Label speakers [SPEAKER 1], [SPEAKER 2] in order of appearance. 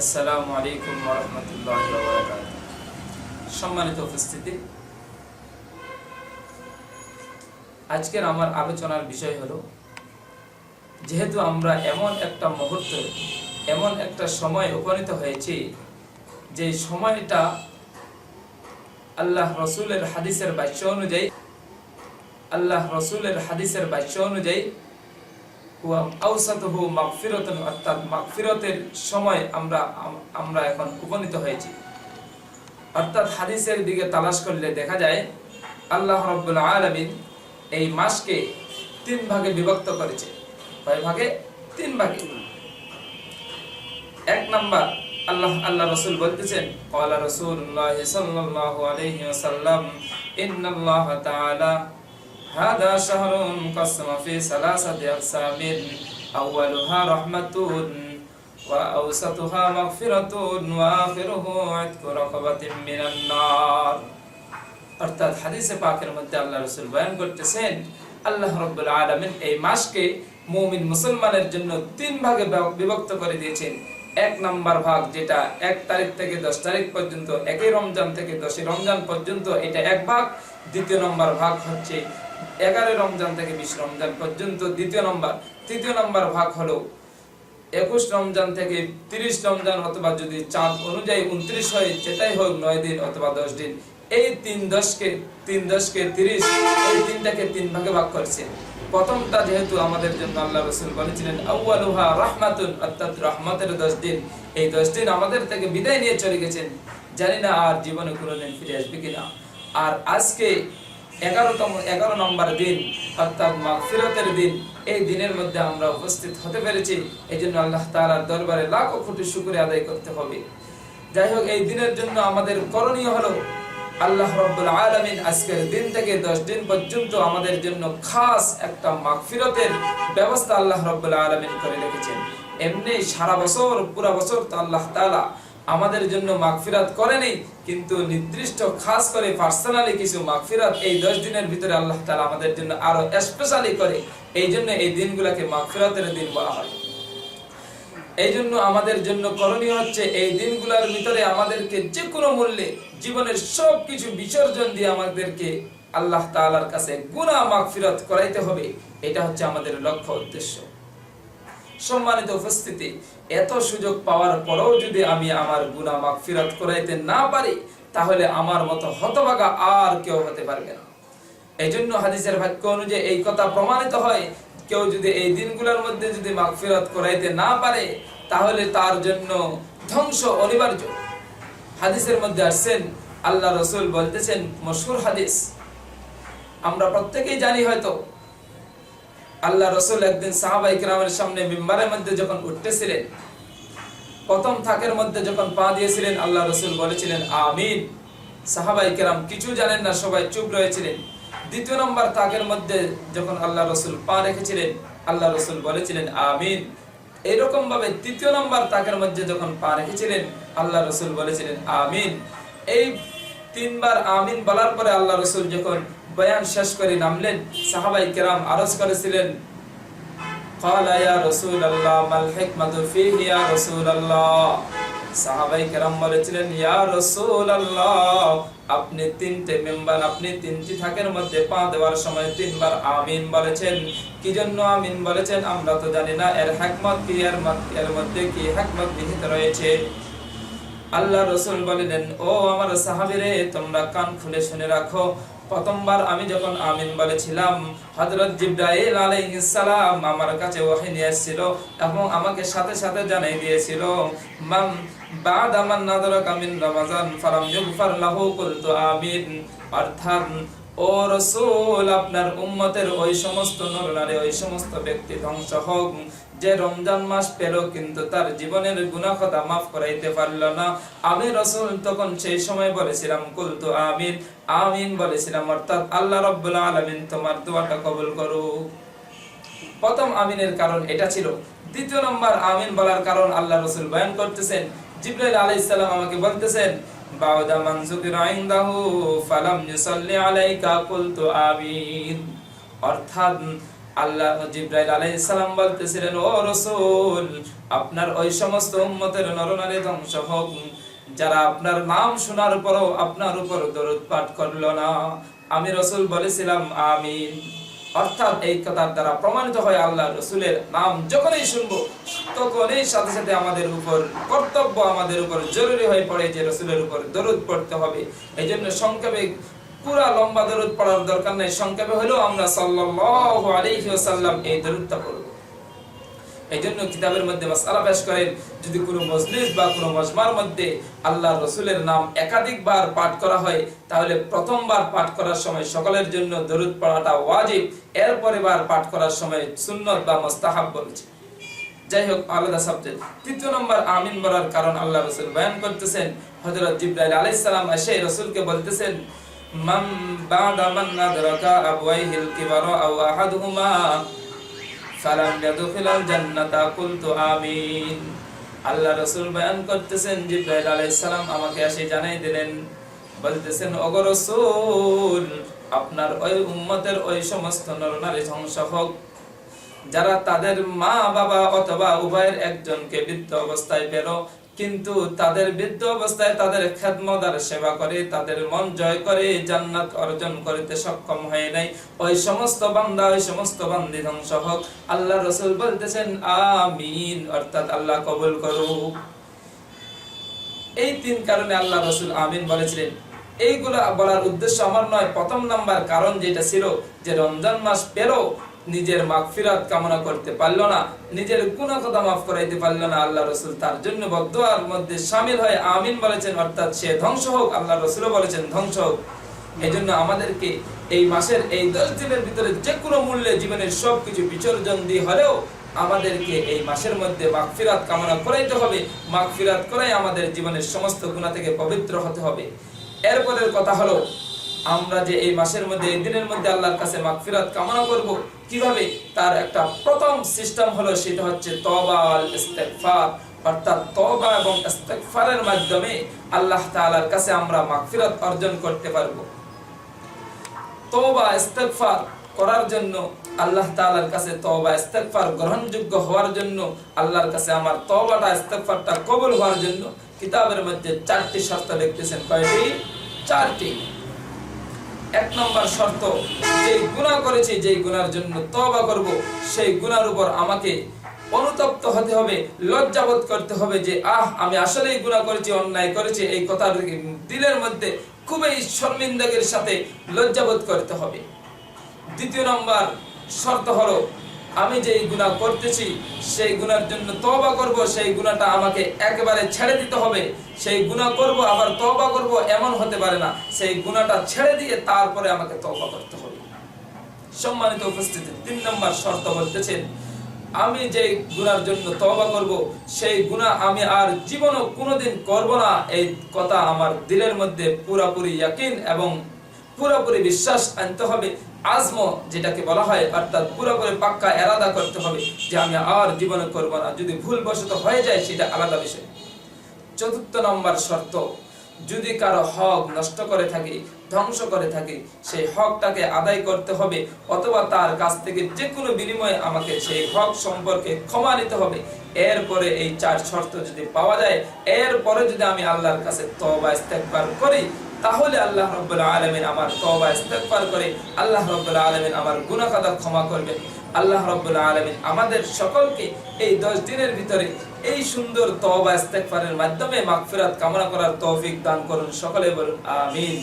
[SPEAKER 1] আসসালামু আলাইকুম রহমতুল্লাহ সম্মানিত উপস্থিতি। আজকের আমার আলোচনার বিষয় হলো, যেহেতু আমরা এমন একটা মুহূর্ত, এমন একটা সময় উপনীত হয়েছি, যে সময়টা আল্লাহ রসুলের হাদিসের বাক্য অনুযায়ী, আল্লাহ রসুলের হাদিসের বাক্য অনুযায়ী হুয়া আউসাতুহু মাগফিরাতুন, অর্থাৎ মাগফিরাতের সময় আমরা আমরা এখন উপনীত হয়েছি। অর্থাৎ হাদিসের দিকে তালাশ করলে দেখা যায়, আল্লাহ রাব্বুল আলামিন এই মাসকে তিন ভাগে বিভক্ত করেছে। কয় ভাগে? তিন ভাগে। এক নাম্বার, আল্লাহ আল্লাহ রসুল বলতেছেন, ক্বালা রাসূলুল্লাহ সাল্লাল্লাহু আলাইহি ওয়াসাল্লাম, ইন্নাল্লাহ তাআলা هذا شهر قسم في ثلاثة أقسام أولها رحمة وأوسطها مغفرة وآخره عتق رقبة من النار অর্থাৎ হাদিসে পাকের মধ্যে আল্লাহ রসুল বয়ান করতেছেন আল্লাহ রব্বুল আলমিন এই মাসকে মুমিন মুসলমানের জন্য তিন ভাগে বিভক্ত করে দিয়েছেন এক নাম্বার ভাগ যেটা এক তারিখ থেকে দশ তারিখ পর্যন্ত একই রমজান থেকে দশই রমজান পর্যন্ত এটা এক ভাগ দ্বিতীয় নম্বর ভাগ হচ্ছে এগারো রমজান থেকে বিশ রমজান পর্যন্ত দ্বিতীয় নম্বর। তৃতীয় নম্বর ভাগ হলো একুশ রমজান থেকে তিরিশ রমজান অথবা যদি চাঁদ অনুযায়ী উনত্রিশ হয়, যেটাই হোক নয় দিন অথবা দশ দিন, এই তিন দশকে তিন দশকে তিরিশ, এই তিনটাকে তিন ভাগে ভাগ করছে। প্রথমটা যেহেতু আমাদের জন্য আল্লাহ রসুল বলেছিলেন, আউয়ালুহা রহমাতুন অর্থাৎ রহমতের দশ দিন। এই দশ দিন আমাদের থেকে বিদায় নিয়ে চলে গেছেন। জানি না আর জীবনে কোনোদিন ফিরে আসবে কিনা। আর আজকে এগারোতম, এগারো নম্বর দিন, অর্থাৎ মাগফিরতের দিন, এই দিনের মধ্যে আমরা উপস্থিত হতে পেরেছি। এই জন্য আল্লাহ তাআলার দরবারে লাখো কোটি শুকরিয়া আদায় করতে হবে। যাই হোক, এই দিনের জন্য আমাদের করণীয় হলো আল্লাহ রব্বুল আলামিন আজকের দিন থেকে দশ দিন পর্যন্ত আমাদের জন্য খাস একটা মাগফিরতের ব্যবস্থা আল্লাহ রব্বুল আলামিন করে রেখেছেন। এমনি সারা বছর, পুরা বছর তো আল্লাহ তাআলা আমাদের জন্য মাগফিরাত করেনি, কিন্তু নির্দিষ্ট খাস করে পার্সোনালি কিছু মাগফিরাত এই দশ দিনের ভিতরে আল্লাহ তাআলা আমাদের জন্য আরও স্পেশালি করে। এই জন্য এই দিনগুলোকে মাগফিরাতের দিন বলা হয়। এই জন্য আমাদের জন্য করণীয় হচ্ছে এই দিনগুলোর ভিতরে আমাদেরকে যে কোনো মূল্যে জীবনের সব কিছু বিসর্জন দিয়ে আমাদেরকে আল্লাহ তাআলার কাছে গুনাহ মাগফিরাত করাইতে হবে। এটা হচ্ছে আমাদের লক্ষ্য উদ্দেশ্য। সম্মানিত উপস্থিতি, এত সুযোগ পাওয়ার পরেও যদি আমি আমার গুনাহ মাগফিরাত করাইতে না পারি, তাহলে আমার মতো হতভাগা আর কেউ হতে পারবে না। এই জন্য হাদিসের বাক্য অনুযায়ী এই কথা প্রমাণিত হয়, কেউ যদি এই দিনগুলোর মধ্যে যদি মাগফিরাত করাইতে না পারে, তাহলে তার জন্য ধ্বংস অনিবার্য। হাদিসের মধ্যে আসছেন, আল্লাহ রসুল বলতেছেন মশহুর হাদিস। আমরা প্রত্যেকেই জানি হয়তো আল্লাহ রসুল একদিন সাহাবাই কিরামের সামনে মিম্বারের মধ্যে যখন উঠতেছিলেন, প্রথম থাকের মধ্যে যখন পা দিয়েছিলেন, আল্লাহ রসুল বলেছিলেন, আমিন। সাহাবাই কিরাম কিছু জানেন না, সবাই চুপ রয়েছিলেন। দ্বিতীয় নম্বর তাকের মধ্যে যখন আল্লাহ রসুল পা রেখেছিলেন, আল্লাহ রসুল বলেছিলেন, আমিন। এরকম ভাবে তৃতীয় নম্বর তাকের মধ্যে যখন পা রেখেছিলেন, আল্লাহ রসুল বলেছিলেন, আমিন। এই তিনবার আমিন বলার পরে আল্লাহ রসুল যখন বয়ান শেষ করে নামলেন সাহাবাই কেরাম আরজ করেছিলেন قال يا رسول الله ما الحكمة فيه يا رسول الله সাহাবাই কেরাম বলেছিলেন ইয়া রাসূলুল্লাহ আপনি তিনটে মেম্বার আপনি তিনটি থাকের মধ্যে পা দেওয়ার সময় তিনবার আমিন বলেছেন কি জন্য আমিন বলেছেন আমরা তো জানি না এর হিকমত কি এর এর মধ্যে কি হিকমত নিহিত রয়েছে আল্লাহ রসুল বলিলেন ও আমার সাহাবিরে তোমরা কান খুলে শুনে রাখো প্রথমবার আমি যখন আমিন বলেছিলাম হযরত জিবরাইল আলাইহিস সালাম আমার কাছে ওহী নিয়ে এসেছিল এবং আমাকে সাথে সাথে জানিয়ে দিয়েছিল মাম বাদ আমার নাদরাকা মিন রমাজান ফালাম ইউগফার লাহু কুলতু আমিন। অর্থাৎ, ও রসুল, আপনার উম্মতের ওই সমস্ত নরনারী ওই সমস্ত ব্যক্তি ধ্বংস হোক। যে রমজান মাস পেল, কিন্তু তার জীবনের গুনাহ মাফ করাইতে পারল না। আমি রসুল তখন সেই সময় বলেছিলাম, কুলতু আমিন। আমিন বলেছিলাম, অর্থাৎ আল্লাহ রব্বুল আলামিন তোমার দোয়াটা কবুল করুক। প্রথম আমিনের কারণ এটা ছিল। দ্বিতীয় নম্বর আমিন বলার কারণ আল্লাহ রসুল বয়ান করতেছেন। জিব্রাইল আলাইহিস সালাম আমাকে বলতেছেন, বাউদা মান যুকিরা ইনদাহু ফালাম ইউসাল্লি আলাইকা কুলতু আমিন। অর্থাৎ আল্লাহ জিব্রাইল আলাইহিস সালাম বলতেছিলেন, ও রাসূল, আপনার ওই সমস্ত উম্মতের নরনারী ধ্বংস হোক যারা আপনার নাম শোনার পরও আপনার উপর দরুদ পাঠ করল না। আমি রসুল বলেছিলাম, আমিন। অর্থাৎ এই কথার দ্বারা প্রমাণিত হয়, আল্লাহ রসুলের নাম যখনই শুনব, তখনই সাথে সাথে আমাদের উপর কর্তব্য আমাদের উপর জরুরি হয়ে পড়ে যে রসুলের উপর দরুদ পড়তে হবে। এই জন্য সংক্ষেপে পুরা লম্বা দরুদ পড়ার দরকার নেই। সংক্ষেপে হলেও আমরা সাল্লাল্লাহু আলাইহি ওয়াসাল্লাম এই দরুদটা পড়ব। এই জন্য কিতাবের মধ্যে মাসআলা পেশ করেন, যদি কোনো মজলিস বা কোনো মজমার মধ্যে আল্লাহ রসুলের নাম একাধিকবার পাঠ করা হয়, তাহলে প্রথমবার পাঠ করার সময় সকলের জন্য দরুদ পড়াটা ওয়াজিব এরপরে বার পাঠ করার সময় সুন্নত বা মুস্তাহাব বলেছে। যাই হোক, আলাদা সাবজেক্ট তৃতীয় নম্বর, আমিন বলার কারণ আল্লাহ রসুল বয়ান করতেছেন। হযরত জিব্রাইল আলাইহিস সালাম এসে রসুলকে বলতেছেন মান বাদা মান আদরাকা আবওয়াইহিল কিবারা আও আহাদুহুমা ফালাম ইয়াদখিলাল জান্নাতা কুলতু আমিন। আল্লাহ রাসূল বয়ান করতেছেন জিব্রাইল আলাইহিস সালাম আমাকে এসে জানাই দিলেন, বলতেছেন রাসূল, আপনার ওই উম্মতের ওই সমস্ত নরনারী ধ্বংস হোক যারা তাদের মা বাবা অথবা উভয়ের একজনকে বৃদ্ধ অবস্থায় পেল কিন্তু তাদের বৃদ্ধ অবস্থায় তাদের খেদমত আর সেবা করে, তাদের মন জয় করে, জান্নাত অর্জন করিতে সক্ষম হয় নাই। ওই সমস্ত বান্দা, ওই সমস্ত বান্দি ধ্বংস হোক। আল্লাহ রসুল বলতেছেন, আমিন। অর্থাৎ আল্লাহ কবুল করুক। এই তিন কারণে আল্লাহ রসুল আমিন বলেছিলেন। এইগুলা বলার উদ্দেশ্য আমার নয়। প্রথম নাম্বার কারণ যেটা ছিল যে রমজান মাস পেল নিজের মাগফিরাত কামনা করতে পারল না, নিজের গুনাহ কথা মাফ করাইতে পারল না, আল্লাহ রসুল তার জন্য বদুয়ার মধ্যে সামিল হয়ে আমিন বলেছেন, অর্থাৎ সে ধ্বংস হোক, আল্লাহ রসুলও বলেছেন ধ্বংস হোক। এই জন্য আমাদেরকে এই মাসের, এই দশ দিনের ভিতরে যে কোনো মূল্যে জীবনের সব কিছু বিসর্জন দিয়ে হলেও আমাদেরকে এই মাসের মধ্যে মাগফিরাত কামনা করাইতে হবে। মাগফিরাত করাই আমাদের জীবনের সমস্ত গুণা থেকে পবিত্র হতে হবে। এরপরের কথা হলো আমরা যে এই মাসের মধ্যে, এই দিনের মধ্যে আল্লাহর কাছে মাগফিরাত কামনা করব, কীভাবে? তার একটা প্রথম সিস্টেম হলো, সেটা হচ্ছে তওবা আল ইস্তেগফার। অর্থাৎ তওবা এবং ইস্তেগফারের মাধ্যমে আল্লাহ তাআলার কাছে আমরা মাগফিরাত অর্জন করতে পারব। তওবা, ইস্তেগফার করার জন্য আল্লাহ তাআলার কাছে তওবা, ইস্তেগফার গ্রহণযোগ্য হওয়ার জন্য আল্লাহর কাছে আমার তওবাটা, ইস্তেগফারটা কবুল হওয়ার জন্য কিতাবের মধ্যে চারটি শর্ত লিখতেছেন কয়টি? চারটি। এক নম্বর শর্ত যে গুণা করেছি যে গুনার জন্য তবা করব, সেই গুনার উপর আমাকে অনুতপ্ত হতে হবে, লজ্জাবোধ করতে হবে যে, আহ, আমি আসলেই গুণা করেছি, অন্যায় করেছি, এই কথার দিলের মধ্যে খুবই শর্মিন্দাগের সাথে লজ্জাবোধ করতে হবে। দ্বিতীয় নম্বর শর্ত হলো আমি যেই গুনাহ করতেছি, সেই গুনার জন্য তওবা করব, সেই গুনাহটা আমাকে একেবারে ছেড়ে দিতে হবে। সেই গুনাহ করব, আবার তওবা করব, এমন হতে পারে না। সেই গুনাহটা ছেড়ে দিয়ে তারপরে আমাকে তওবা করতে হবে। সম্মানিত উপস্থিতি, তিন নম্বর শর্ত বলতেছেন, আমি যে গুনার জন্য তওবা করব, সেই গুনাহ আমি আর জীবনও কোনোদিন করব না। এই কথা আমার দিলের মধ্যে পুরোপুরি ইয়াকিন এবং পুরোপুরি বিশ্বাস আনতে হবে। আজম যেটাকে বলা হয়, অর্থাৎ পুরোপুরি পাক্কা এরাদা করতে হবে যে আমি আর জীবনে করব না। যদি ভুলবশত হয়ে যায়, সেটা আলাদা বিষয়। চতুর্থ নম্বর শর্ত যদি কারও হক নষ্ট করে থাকি, ধ্বংস করে থাকি, সেই হকটাকে আদায় করতে হবে, অথবা তার কাছ থেকে যে কোনো বিনিময়ে আমাকে সেই হক সম্পর্কে ক্ষমা নিতে হবে। এরপরে এই চার শর্ত যদি পাওয়া যায়, এরপরে যদি আমি আল্লাহর কাছে তওবা, ইস্তেগফার করি, তাহলে আল্লাহ রাব্বুল আলামিন আমার তওবা, ইস্তেগফার করে আল্লাহ রাব্বুল আলামিন আমার খাতা ক্ষমা করবেন। আল্লাহ রাব্বুল আলামিন আমাদের সকলকে এই 10 দিনের ভিতরে এই সুন্দর তবা ইস্তেকফারের মাধ্যমে মাগফিরাত কামনা করার তৌফিক দান করুন। সকলে বলুন আমিন।